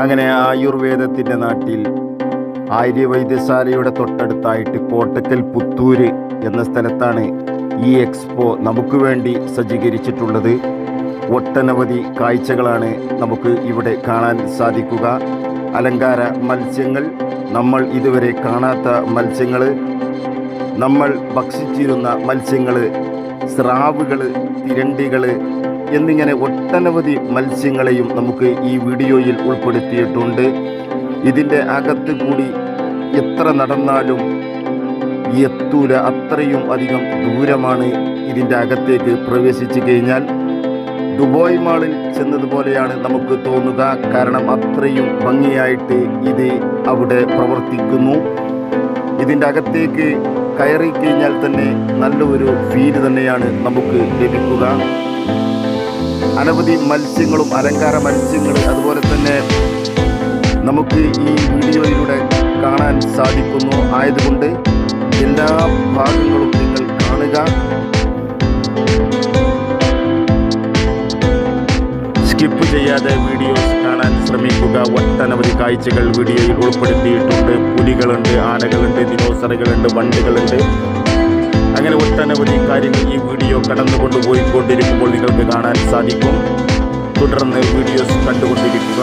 അങ്ങനെ ആയുർവേദത്തിന്റെ നാട്ടിൽ ആര്യവൈദ്യശാലയുടെ തൊട്ടടുത്തായിട്ട് കോട്ടക്കൽ പുത്തൂര് എന്ന സ്ഥലത്താണ് ഈ എക്സ്പോ നമുക്ക് വേണ്ടി സജ്ജീകരിച്ചിട്ടുള്ളത്. ഒട്ടനവധി കാഴ്ചകളാണ് നമുക്ക് ഇവിടെ കാണാൻ സാധിക്കുക. അലങ്കാര മത്സ്യങ്ങൾ നമ്മൾ ഇതുവരെ കാണാത്ത മത്സ്യങ്ങൾ നമ്മൾ ഭക്ഷിച്ചിരുന്ന മത്സ്യങ്ങൾ സ്രാവുകൾ തിരണ്ടികൾ എന്നിങ്ങനെ ഒട്ടനവധി മത്സ്യങ്ങളെയും നമുക്ക് ഈ വീഡിയോയിൽ ഉൾപ്പെടുത്തിയിട്ടുണ്ട്. ഇതിന്റെ അകത്ത് കൂടി എത്ര നടന്നാലും എത്തൂല അത്രയും അധികം ദൂരമാണ് ഇതിന്റെ അകത്തേക്ക് പ്രവേശിച്ചു കഴിഞ്ഞാൽ. ദുബോയ് മാളിൽ ചെന്നതുപോലെയാണ് നമുക്ക് തോന്നുക. കാരണം അത്രയും ഭംഗിയായിട്ട് ഇത് അവിടെ പ്രവർത്തിക്കുന്നു. ഇതിന്റെ അകത്തേക്ക് കയറി കഴിഞ്ഞാൽ തന്നെ നല്ലൊരു ഫീൽ തന്നെയാണ് നമുക്ക് ലഭിക്കുക. അനവധി മത്സ്യങ്ങളും അലങ്കാര മത്സ്യങ്ങൾ അതുപോലെ തന്നെ നമുക്ക് ഈ വീഡിയോയിലൂടെ കാണാൻ സാധിക്കുന്നു. ആയതുകൊണ്ട് എല്ലാ ഭാഗങ്ങളും നിങ്ങൾ കാണുക. സ്കിപ്പ് ചെയ്യാതെ വീഡിയോസ് കാണാൻ ശ്രമിക്കുക. ഒട്ടനവധി കാഴ്ചകൾ വീഡിയോയിൽ ഉൾപ്പെടുത്തിയിട്ടുണ്ട്. പുലികളുണ്ട് ആനകളുണ്ട് ദിനോസറുകളുണ്ട് വണ്ടുകളുണ്ട്. അങ്ങനെ ഒട്ടനവധി കാര്യങ്ങൾ ഈ വീഡിയോ കടന്നുകൊണ്ട് പോയിക്കൊണ്ടിരിക്കുമ്പോൾ നിങ്ങൾക്ക് കാണാൻ സാധിക്കും. തുടർന്ന് വീഡിയോസ് കണ്ടുകൊണ്ടിരിക്കുക.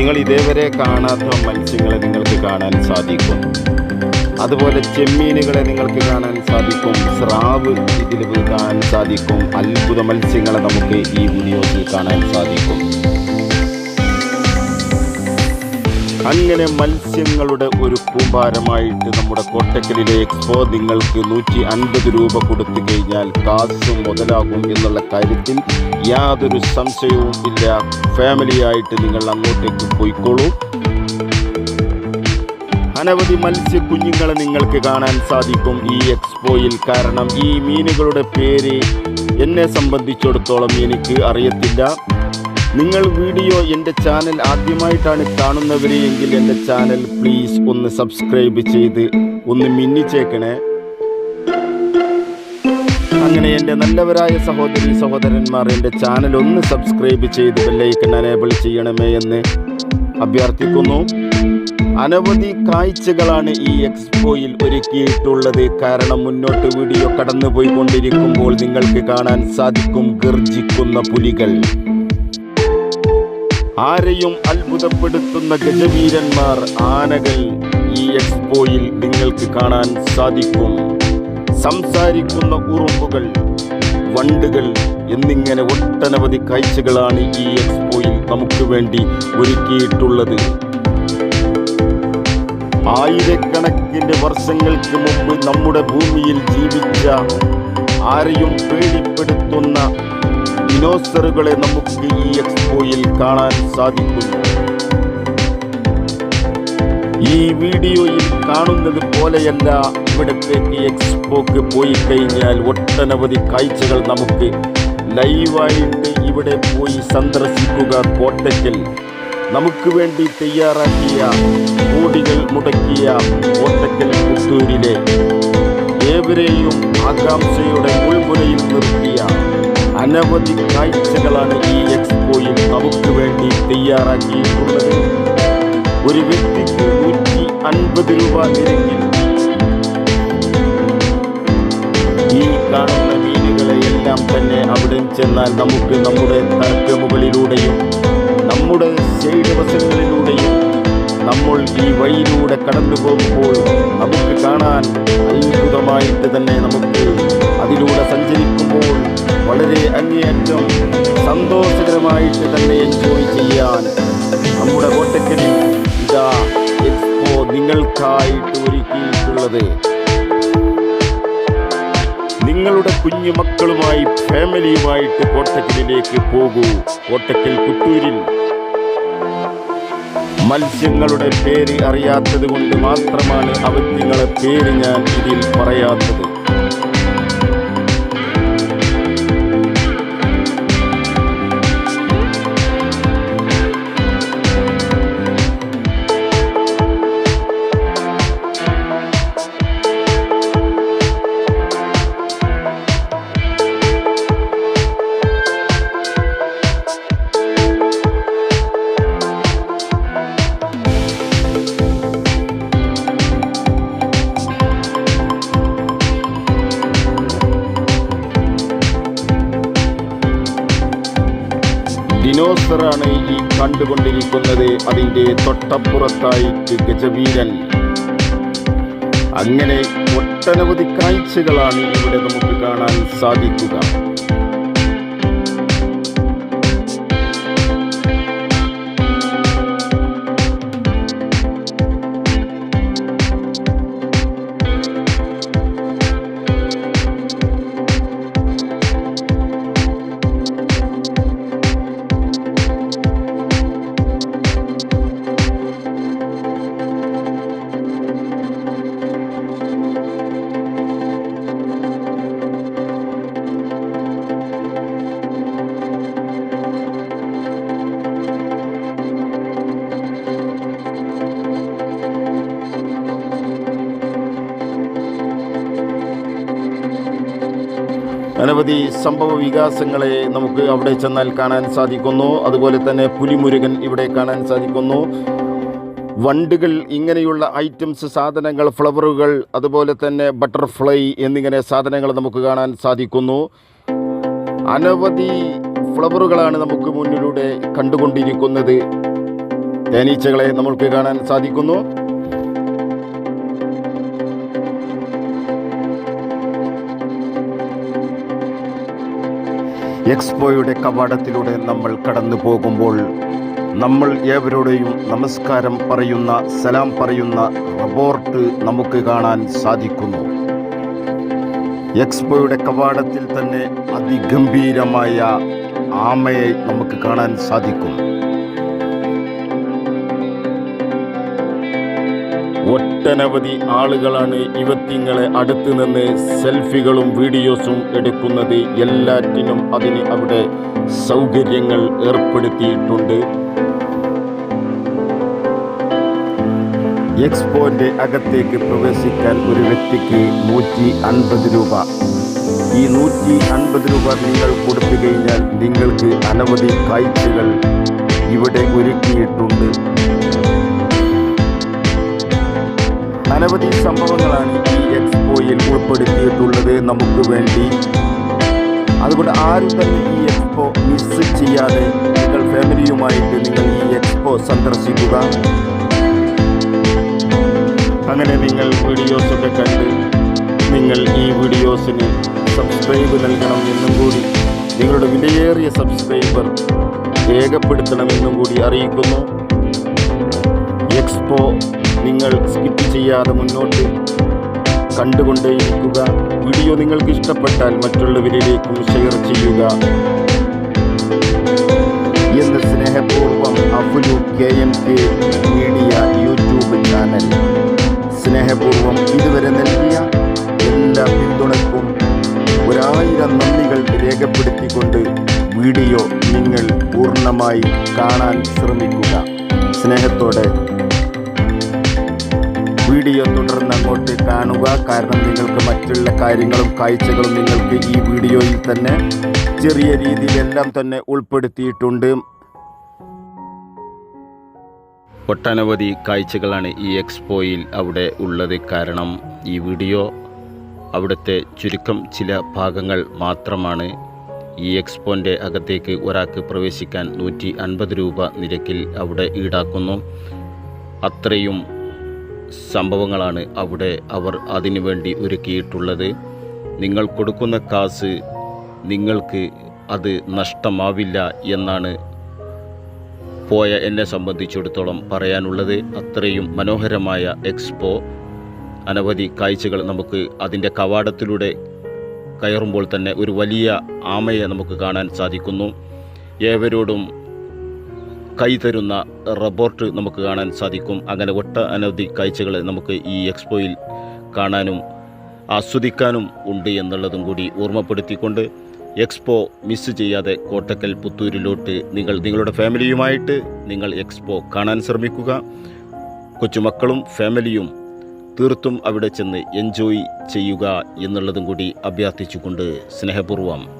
നിങ്ങൾ ഇതേവരെ കാണാത്ത മത്സ്യങ്ങളെ നിങ്ങൾക്ക് കാണാൻ സാധിക്കും. അതുപോലെ ചെമ്മീനുകളെ നിങ്ങൾക്ക് കാണാൻ സാധിക്കും. സ്രാവ് ഇതിൽ കാണാൻ സാധിക്കും. അത്ഭുത മത്സ്യങ്ങളെ നമുക്ക് ഈ വീഡിയോസിൽ കാണാൻ സാധിക്കും. അങ്ങനെ മത്സ്യങ്ങളുടെ ഒരു കൂമ്പാരമായിട്ട് നമ്മുടെ കോട്ടക്കലിലെ എക്സ്പോ നിങ്ങൾക്ക് നൂറ്റി അൻപത് രൂപ കൊടുത്തു കഴിഞ്ഞാൽ കാശ് മുതലാകും എന്നുള്ള കാര്യത്തിൽ യാതൊരു സംശയവും ഇല്ല. ഫാമിലിയായിട്ട് നിങ്ങൾ അങ്ങോട്ടേക്ക് പോയിക്കോളൂ. അനവധി മത്സ്യ കുഞ്ഞുങ്ങളെ നിങ്ങൾക്ക് കാണാൻ സാധിക്കും ഈ എക്സ്പോയിൽ. കാരണം ഈ മീനുകളുടെ പേര് എന്നെ സംബന്ധിച്ചിടത്തോളം എനിക്ക് അറിയത്തില്ല. നിങ്ങൾ വീഡിയോ എന്റെ ചാനൽ ആദ്യമായിട്ടാണ് കാണുന്നവരെ എങ്കിൽ എന്റെ ചാനൽ പ്ലീസ് ഒന്ന് സബ്സ്ക്രൈബ് ചെയ്ത് ഒന്ന് മിന്നിച്ചേക്കണേ. അങ്ങനെ എന്റെ നല്ലവരായ സഹോദരി സഹോദരന്മാർ എന്റെ ചാനൽ ഒന്ന് സബ്സ്ക്രൈബ് ചെയ്ത് ബെല്ലൈക്കൺ അനേബിൾ ചെയ്യണമേ എന്ന് അഭ്യർത്ഥിക്കുന്നു. അനവധി കാഴ്ചകളാണ് ഈ എക്സ്പോയിൽ ഒരുക്കിയിട്ടുള്ളത്. കാരണം മുന്നോട്ട് വീഡിയോ കടന്നു പോയിക്കൊണ്ടിരിക്കുമ്പോൾ നിങ്ങൾക്ക് കാണാൻ സാധിക്കും ഗർജിക്കുന്ന പുലികൾ. ആരെയും അത്ഭുതപ്പെടുത്തുന്ന ഗജവീരന്മാർ ആനകൾ ഈ എക്സ്പോയിൽ നിങ്ങൾക്ക് കാണാൻ സാധിക്കും. സംസാരിക്കുന്ന ഉറുമ്പുകൾ വണ്ടുകൾ എന്നിങ്ങനെ ഒട്ടനവധി കാഴ്ചകളാണ് ഈ എക്സ്പോയിൽ നമുക്ക് വേണ്ടി ഒരുക്കിയിട്ടുള്ളത്. ആയിരക്കണക്കിന് വർഷങ്ങൾക്ക് മുമ്പ് നമ്മുടെ ഭൂമിയിൽ ജീവിച്ച ആരെയും പേടിപ്പെടുത്തുന്ന ദിനോസറുകളെ നമുക്ക് ഈ എക്സ്പോയിൽ കാണാൻ സാധിക്കുന്നു. ഈ വീഡിയോയിൽ കാണുന്നത് പോലെയല്ല ഇവിടത്തേക്ക് എക്സ്പോക്ക് പോയി കഴിഞ്ഞാൽ ഒട്ടനവധി കാഴ്ചകൾ നമുക്ക് ലൈവായിട്ട് ഇവിടെ പോയി സന്ദർശിക്കുക കോട്ടയ്ക്കൽ. നമുക്ക് വേണ്ടി തയ്യാറാക്കിയ കോടികൾ മുടക്കിയ കോട്ടയ്ക്കൽ പുത്തൂരിലെ ഏവരെയും ആകാംക്ഷയുടെ നിർത്തിയ അനവധി കാഴ്ചകളാണ് ഈ എക്സ്പോയിൽ നമുക്ക് വേണ്ടി തയ്യാറാക്കിയിട്ടുള്ളത്. ഒരു വ്യക്തിക്ക് നൂറ്റി അൻപത് രൂപ നിരക്കിൽ ഈ കാണുന്ന മീനുകളെ എല്ലാം തന്നെ അവിടെ ചെന്നാൽ നമുക്ക് നമ്മുടെ തർക്കമുകളിലൂടെയും നമ്മുടെ വശങ്ങളിലൂടെയും നമ്മൾ ഈ വഴിയിലൂടെ കടന്നു പോകുമ്പോൾ നമുക്ക് കാണാൻ അത്ഭുതമായിട്ട് തന്നെ നമുക്ക് അങ്ങേയറ്റം സന്തോഷകരമായിട്ട് തന്നെ എൻജോയ് ചെയ്യാൻ നമ്മുടെ കോട്ടക്കലിൽ ഇതാ എക്സ്പോ നിങ്ങൾക്കായിട്ട് ഒരുക്കിയിട്ടുള്ളത്. നിങ്ങളുടെ കുഞ്ഞു മക്കളുമായി ഫാമിലിയുമായിട്ട് കോട്ടക്കലിലേക്ക് പോകൂ. കോട്ടക്കൽ പുത്തൂരിൽ. മത്സ്യങ്ങളുടെ പേര് അറിയാത്തത് കൊണ്ട് മാത്രമാണ് അവത്യങ്ങളെ പേര് ഞാൻ ഇതിൽ പറയാത്തത്. ഡിനോസറാണ് ഈ കണ്ടുകൊണ്ടിരിക്കുന്നത്. അതിന്റെ തൊട്ടപ്പുറത്തായിട്ട് ഗജവീരൻ. അങ്ങനെ ഒട്ടനവധി കാഴ്ചകളാണ് ഇവിടെ നമുക്ക് കാണാൻ സാധിക്കുക. അനവധി സംഭവ വികാസങ്ങളെ നമുക്ക് അവിടെ ചെന്നാൽ കാണാൻ സാധിക്കുന്നു. അതുപോലെ തന്നെ പുലിമുരുകൻ ഇവിടെ കാണാൻ സാധിക്കുന്നു. വണ്ടുകൾ ഇങ്ങനെയുള്ള ഐറ്റംസ് സാധനങ്ങൾ ഫ്ലവറുകൾ അതുപോലെ തന്നെ ബട്ടർഫ്ലൈ എന്നിങ്ങനെ സാധനങ്ങൾ നമുക്ക് കാണാൻ സാധിക്കുന്നു. അനവധി ഫ്ലവറുകളാണ് നമുക്ക് മുന്നിലൂടെ കണ്ടുകൊണ്ടിരിക്കുന്നത്. തേനീച്ചകളെ നമുക്ക് കാണാൻ സാധിക്കുന്നു. എക്സ്പോയുടെ കവാടത്തിലൂടെ നമ്മൾ കടന്നു പോകുമ്പോൾ നമ്മൾ ഏവരോടെയും നമസ്കാരം പറയുന്ന സലാം പറയുന്ന റബോർട്ട് നമുക്ക് കാണാൻ സാധിക്കുന്നു. എക്സ്പോയുടെ കവാടത്തിൽ തന്നെ അതിഗംഭീരമായ ആമയെ നമുക്ക് കാണാൻ സാധിക്കും. ഒട്ടനവധി ആളുകളാണ് യുവത്യങ്ങളെ അടുത്ത് നിന്ന് സെൽഫികളും വീഡിയോസും എടുക്കുന്നത്. എല്ലാറ്റിനും അതിന് അവിടെ സൗകര്യങ്ങൾ ഏർപ്പെടുത്തിയിട്ടുണ്ട്. എക്സ്പോന്റെ അകത്തേക്ക് പ്രവേശിക്കാൻ ഒരു വ്യക്തിക്ക് നൂറ്റി അൻപത് രൂപ. ഈ നൂറ്റി അൻപത് രൂപ നിങ്ങൾ കൊടുത്തു കഴിഞ്ഞാൽ നിങ്ങൾക്ക് അനവധി കാഴ്ചകൾ ഇവിടെ ഒരുക്കിയിട്ടുണ്ട്. അനവധി സംഭവങ്ങളാണ് ഈ എക്സ്പോയിൽ ഉൾപ്പെടുത്തിയിട്ടുള്ളത് നമുക്ക് വേണ്ടി. അതുകൊണ്ട് ആരും തന്നെ ഈ എക്സ്പോ മിസ് ചെയ്യാതെ നിങ്ങൾ ഫാമിലിയുമായിട്ട് നിങ്ങൾ ഈ എക്സ്പോ സന്ദർശിക്കുക. അങ്ങനെ നിങ്ങൾ വീഡിയോസൊക്കെ കണ്ട് നിങ്ങൾ ഈ വീഡിയോസിന് സബ്സ്ക്രൈബ് നൽകണം എന്നും കൂടി നിങ്ങളുടെ വിലയേറിയ സബ്സ്ക്രൈബർ രേഖപ്പെടുത്തണമെന്നും കൂടി അറിയിക്കുന്നു. എക്സ്പോ നിങ്ങൾ സ്കിപ്പ് ചെയ്യാതെ മുന്നോട്ട് കണ്ടുകൊണ്ടേയിരിക്കുക. വീഡിയോ നിങ്ങൾക്ക് ഇഷ്ടപ്പെട്ടാൽ മറ്റുള്ളവരിലേക്കും ഷെയർ ചെയ്യുക. എന്ന് സ്നേഹപൂർവം അഫുലു K M K media YouTube channel സ്നേഹപൂർവം ഇതുവരെ നൽകിയ എല്ലാ പിന്തുണക്കും ഒരായിരം നന്ദികൾ രേഖപ്പെടുത്തിക്കൊണ്ട് വീഡിയോ നിങ്ങൾ പൂർണമായി കാണാൻ ശ്രമിക്കുക. സ്നേഹത്തോടെ വീഡിയോ തുടർന്ന് അങ്ങോട്ട് കാണുക. കാരണം നിങ്ങൾക്ക് മറ്റുള്ള കാര്യങ്ങളും കാഴ്ചകളും നിങ്ങൾക്ക് ഈ വീഡിയോയിൽ തന്നെ ചെറിയ രീതിയിലെല്ലാം തന്നെ ഉൾപ്പെടുത്തിയിട്ടുണ്ട്. ഒട്ടനവധി കാഴ്ചകളാണ് ഈ എക്സ്പോയിൽ അവിടെ ഉള്ളത്. കാരണം ഈ വീഡിയോ അവിടുത്തെ ചുരുക്കം ചില ഭാഗങ്ങൾ മാത്രമാണ്. ഈ എക്സ്പോന്റെ അകത്തേക്ക് ഒരാൾക്ക് പ്രവേശിക്കാൻ നൂറ്റി അൻപത് രൂപ നിരക്കിൽ അവിടെ ഈടാക്കുന്നു. അത്രയും സംഭവങ്ങളാണ് അവിടെ അവർ അതിനുവേണ്ടി ഒരുക്കിയിട്ടുള്ളത്. നിങ്ങൾ കൊടുക്കുന്ന കാസ് നിങ്ങൾക്ക് അത് നഷ്ടമാവില്ല എന്നാണ് പോയ എന്നെ സംബന്ധിച്ചിടത്തോളം പറയാനുള്ളത്. അത്രയും മനോഹരമായ എക്സ്പോ. അനവധി കാഴ്ചകൾ നമുക്ക് അതിന്റെ കവാടത്തിലൂടെ കയറുമ്പോൾ തന്നെ ഒരു വലിയ ആമയെ നമുക്ക് കാണാൻ സാധിക്കുന്നു. ഏവരോടും കൈ റിപ്പോർട്ട് നമുക്ക് കാണാൻ സാധിക്കും. അങ്ങനെ ഒട്ട അനവധി കാഴ്ചകൾ നമുക്ക് ഈ എക്സ്പോയിൽ കാണാനും ആസ്വദിക്കാനും ഉണ്ട് എന്നുള്ളതും കൂടി ഓർമ്മപ്പെടുത്തിക്കൊണ്ട് എക്സ്പോ മിസ് ചെയ്യാതെ കോട്ടക്കൽ പുത്തൂരിലോട്ട് നിങ്ങൾ നിങ്ങളുടെ ഫാമിലിയുമായിട്ട് നിങ്ങൾ എക്സ്പോ കാണാൻ ശ്രമിക്കുക. കൊച്ചുമക്കളും ഫാമിലിയും തീർത്തും അവിടെ ചെന്ന് എൻജോയ് ചെയ്യുക എന്നുള്ളതും കൂടി അഭ്യർത്ഥിച്ചുകൊണ്ട് സ്നേഹപൂർവം